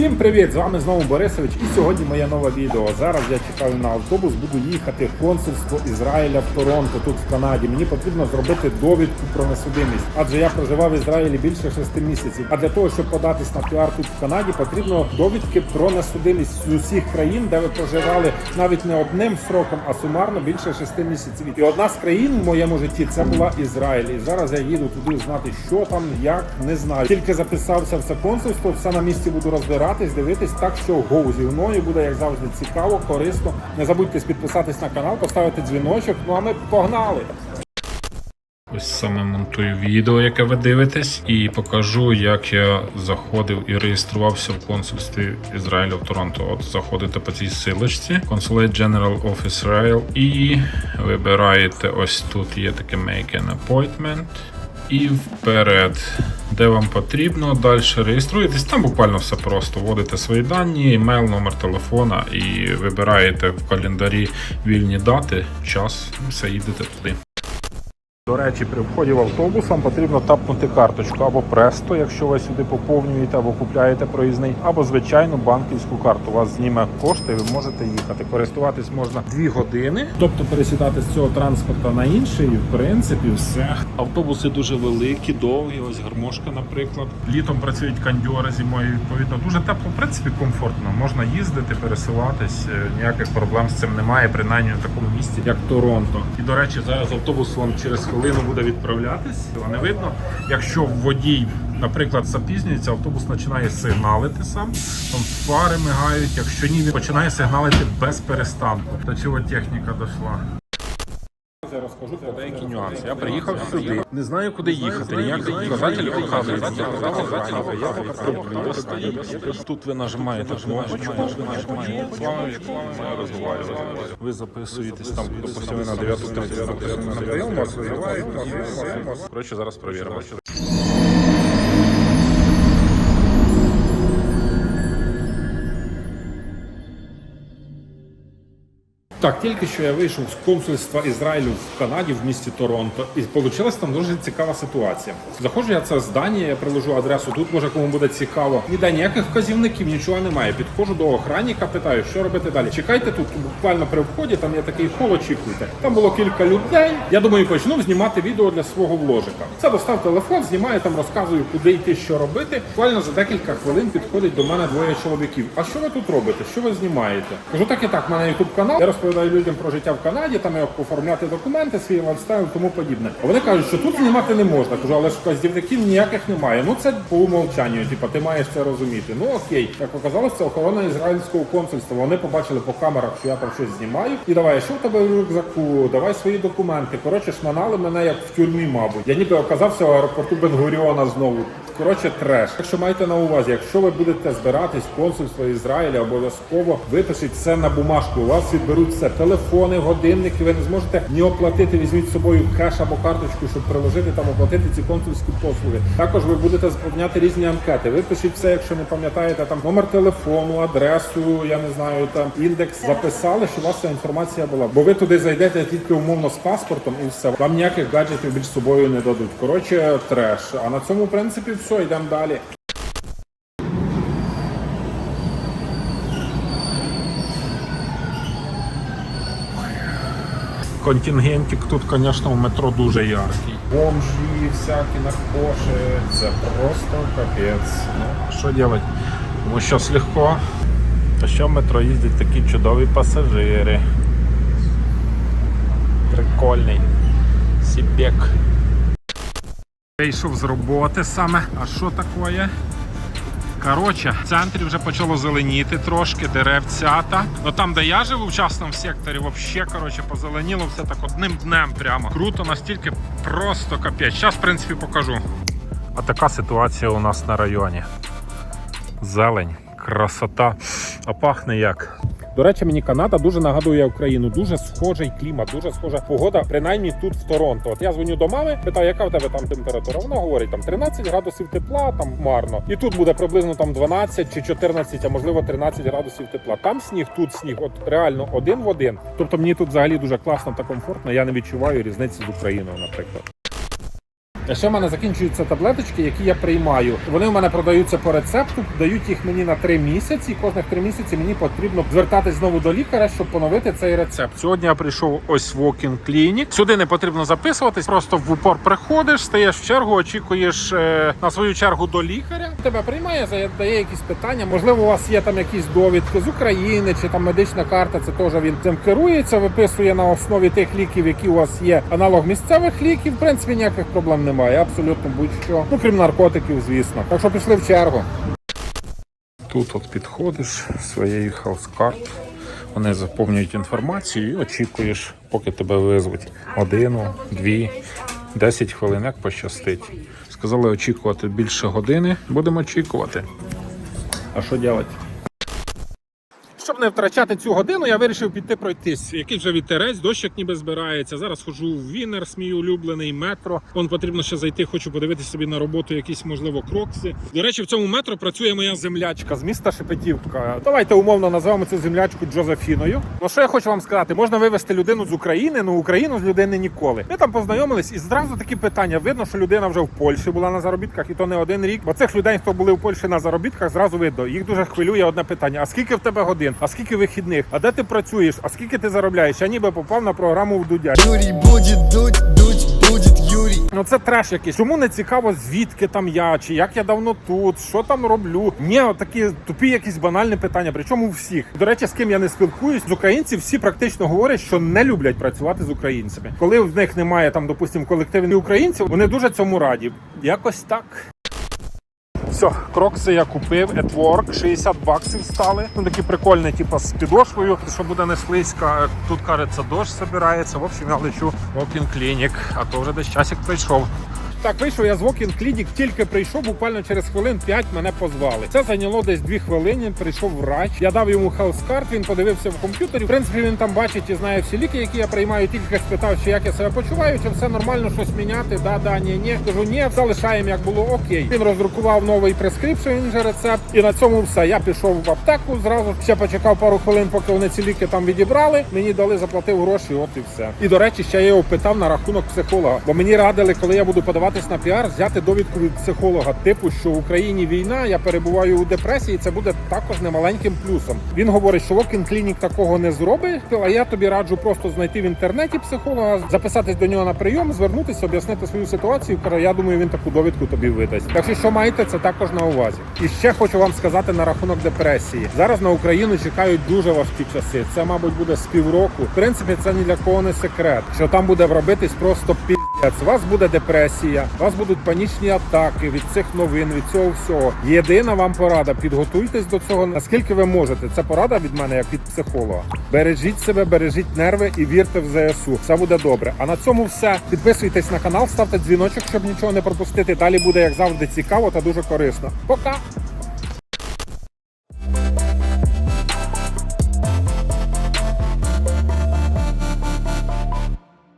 Всім привіт! З вами знову Борисович. І сьогодні моє нове відео. Зараз я чекаю на автобус, буду їхати в консульство Ізраїля в Торонто, тут в Канаді. Мені потрібно зробити довідку про несудимість, адже я проживав в Ізраїлі більше шести місяців. А для того, щоб податись на піар тут в Канаді, потрібно довідки про несудимість з усіх країн, де ви проживали навіть не одним сроком, а сумарно більше шести місяців. І одна з країн в моєму житті це була Ізраїль. І зараз я їду туди знати, що там, як не знаю. Тільки записався в це консульство, все на місці буду розбиратись, дивитись. Так що гоу зі мною буде як завжди цікаво, корисно. Не забудьте підписатись на канал, поставити дзвіночок. Ну а ми погнали. Ось саме монтую відео, яке ви дивитесь, і покажу, як я заходив і реєструвався в консульстві Ізраїля в Торонто. От заходите по цій силочці Consulate General of Israel і вибираєте ось тут є таке Make an Appointment. І вперед, де вам потрібно, далі реєструєтесь. Там буквально все просто. Вводите свої дані, емейл, номер телефона і вибираєте в календарі вільні дати, час, все їдете туди. До речі, при вході в автобус вам потрібно тапнути карточку або Престо, якщо ви сюди поповнюєте або купляєте проїзний, або звичайну банківську карту. У вас зніме кошти, ви можете їхати. Користуватись можна 2 години, тобто пересідати з цього транспорту на інший, і, в принципі, все. Автобуси дуже великі, довгі, ось гармошка, наприклад. Літом працюють кандьори, зимою відповідно дуже тепло, в принципі, комфортно. Можна їздити, пересуватись, е, ніяких проблем з цим немає, принаймні в такому місці, як Торонто. І до речі, зараз автобус вам через хвилину буде відправлятись. його не видно, якщо водій, наприклад, запізнюється, автобус починає сигналити сам, там фари мигають. Якщо ні, він починає сигналити без перестанку. До цього техніка дійшла. Розкажу про Деякі нюанси. Я приїхав сюди, не знаю, куди їхати. Ніяких показателів показують. Тут ви нажимаєте кнопочку, ви записуєтесь там, допустимо, на 9.30 записуєте на прийом, вас визивають. Коротше, зараз перевіримо. Так, тільки що я вийшов з консульства Ізраїлю в Канаді в місті Торонто, і вийшла там дуже цікава ситуація. Заходжу я це здання, я приложу адресу. Тут може кому буде цікаво. Ніде ніяких вказівників, нічого немає. Підходжу до охранника, питаю, що робити далі. Чекайте тут буквально при вході. Там є такий хол, очікуйте. Там було кілька людей. Я думаю, почну знімати відео для свого вложика. Це достав телефон, знімаю там, розказую, куди йти, що робити. Буквально за декілька хвилин підходить до мене двоє чоловіків. А що ви тут робите? Що ви знімаєте? Кажу, так і так, в мене ютуб канал. Я розповідаю людям про життя в Канаді, там як оформляти документи, свій лайфстайл, тому подібне. Вони кажуть, що тут знімати не можна. Кажу, але ж вказівників ніяких немає. Ну це по умовчанню. Типа, ти маєш це розуміти. Ну окей, як оказалось, це охорона ізраїльського консульства. Вони побачили по камерах, що я там щось знімаю. І давай, що в тебе в рюкзаку? Давай свої документи. Коротше, шманали мене як в тюрмі, мабуть. Я ніби оказався в аеропорту Бенгуріона знову. Коротше, треш. Якщо маєте на увазі, якщо ви будете збиратись консульство Ізраїля, обов'язково випишіть все на бумажку. У вас відберуть все телефони, годинники. Ви не зможете ні оплатити. Візьміть з собою кеш або карточку, щоб приложити там оплатити ці консульські послуги. Також ви будете заповняти різні анкети. Випишіть все, якщо не пам'ятаєте, там номер телефону, адресу, я не знаю, там індекс. Записали, що у вас ця інформація була. Бо ви туди зайдете тільки умовно з паспортом і все. Вам ніяких гаджетів більш собою не дадуть. Коротше, треш. А на цьому принципі все, йдемо далі. Контингентик тут, звісно, в метро дуже яркий. Бомжі, всякі наркоші, це просто капець. Ну, що робити? Тому що легко. А що в метро їздять такі чудові пасажири. Прикольний. Сібек. Вийшов з роботи саме. А що таке? Коротше, в центрі вже почало зеленіти трошки, деревцята. Ну там, де я живу в частному секторі, взагалі коротше, позеленіло все так одним днем прямо. Круто, настільки просто капець. Зараз, в принципі, покажу. А така ситуація у нас на районі. Зелень, красота. А пахне як. До речі, мені Канада дуже нагадує Україну. Дуже схожий клімат, дуже схожа погода, принаймні тут в Торонто. От я дзвоню до мами, питаю, яка в тебе там температура? Вона говорить, там 13 градусів тепла, там марно. І тут буде приблизно там 12 чи 14, а можливо 13 градусів тепла. Там сніг, тут сніг, от реально один в один. Тобто мені тут взагалі дуже класно та комфортно. Я не відчуваю різниці з Україною, наприклад. А ще в мене закінчуються таблеточки, які я приймаю. Вони в мене продаються по рецепту, дають їх мені на три місяці. Кожних три місяці мені потрібно звертатись знову до лікаря, щоб поновити цей рецепт. Сьогодні я прийшов ось в Walking Clinic. Сюди не потрібно записуватись, просто в упор приходиш, стаєш в чергу, очікуєш е, на свою чергу до лікаря. Тебе приймає, задає якісь питання. Можливо, у вас є там якісь довідки з України чи там медична карта. Це теж він цим керується, виписує на основі тих ліків, які у вас є. Аналог місцевих ліків. В принципі, ніяких проблем немає. Абсолютно будь-що. Ну крім наркотиків, звісно. Так що пішли в чергу. Тут от підходиш своєю хелскарт, вони заповнюють інформацію і очікуєш, поки тебе визвуть. Годину, дві, десять хвилин, як пощастить. Сказали очікувати більше години. Будемо очікувати. А що робити? Щоб не втрачати цю годину, я вирішив піти пройтись. Який вже вітерець, дощик ніби збирається. Зараз ходжу в Вінерс, мій улюблений метро. Вон потрібно ще зайти, хочу подивитися собі на роботу, якісь можливо крокси. До речі, в цьому метро працює моя землячка з міста Шепетівка. Давайте умовно називаємо цю землячку Джозефіною. Ну що я хочу вам сказати? Можна вивезти людину з України, ну Україну з людини ніколи. Ми там познайомились, і зразу такі питання. Видно, що людина вже в Польщі була на заробітках, і то не один рік. Бо цих людей, хто були в Польщі на заробітках, зразу видно. Їх дуже хвилює одне питання: а скільки в тебе годин? А скільки вихідних? А де ти працюєш? А скільки ти заробляєш? Я ніби попав на програму в Дудя. Юрий будет дуть, дуть будет Юрий. Ну це треш якийсь. Чому не цікаво, звідки там я, чи як я давно тут, що там роблю? Ні, такі тупі якісь банальні питання. Причому у всіх. До речі, з ким я не спілкуюсь, з українців всі практично говорять, що не люблять працювати з українцями. Коли в них немає там, допустимо, колективних українців, вони дуже цьому раді. Якось так. Все, крокси я купив, at 60 баксів стали. Ну такі прикольні, типу, з підошвою, що буде не слизька. Тут кажеться, дощ збирається. В общем, я лечу в Clinic, а то вже десь часик прийшов. Так, вийшов я з Walking Clinic, тільки прийшов, буквально через хвилин 5 мене позвали. Це зайняло десь 2 хвилини. Прийшов врач. Я дав йому health він подивився в комп'ютері. В принципі, він там бачить і знає всі ліки, які я приймаю. Тільки спитав, чи як я себе почуваю, чи все нормально, щось міняти. Да, да, ні, ні. Кажу, ні, залишаємо, як було окей. Він роздрукував новий прескрипшн, же рецепт. І на цьому все. Я пішов в аптеку зразу. Ще почекав пару хвилин, поки вони ці ліки там відібрали. Мені дали, заплатив гроші, от і все. І до речі, ще я його питав на рахунок психолога. Бо мені радили, коли я буду подаватись на піар, взяти довідку від психолога, типу, що в Україні війна, я перебуваю у депресії. Це буде також немаленьким плюсом. Він говорить, що Walking Clinic такого не зробить. А я тобі раджу просто знайти в інтернеті психолога, записатись до нього на прийом, звернутися, об'яснити свою ситуацію. Я думаю, він таку довідку тобі видасть. Так що, що маєте, це також на увазі. І ще хочу вам сказати на рахунок депресії. Зараз на Україну чекають дуже важкі часи. Це, мабуть, буде з півроку. В принципі, це ні для кого не секрет. Що там буде робитись просто пі***ць. У вас буде депресія, у вас будуть панічні атаки від цих новин, від цього всього. Єдина вам порада: підготуйтесь до цього наскільки ви можете. Це порада від мене, як від психолога. Бережіть себе, бережіть нерви і вірте в ЗСУ. Все буде добре. А на цьому все. Підписуйтесь на канал, ставте дзвіночок, щоб нічого не пропустити. Далі буде як завжди цікаво та дуже корисно. Пока.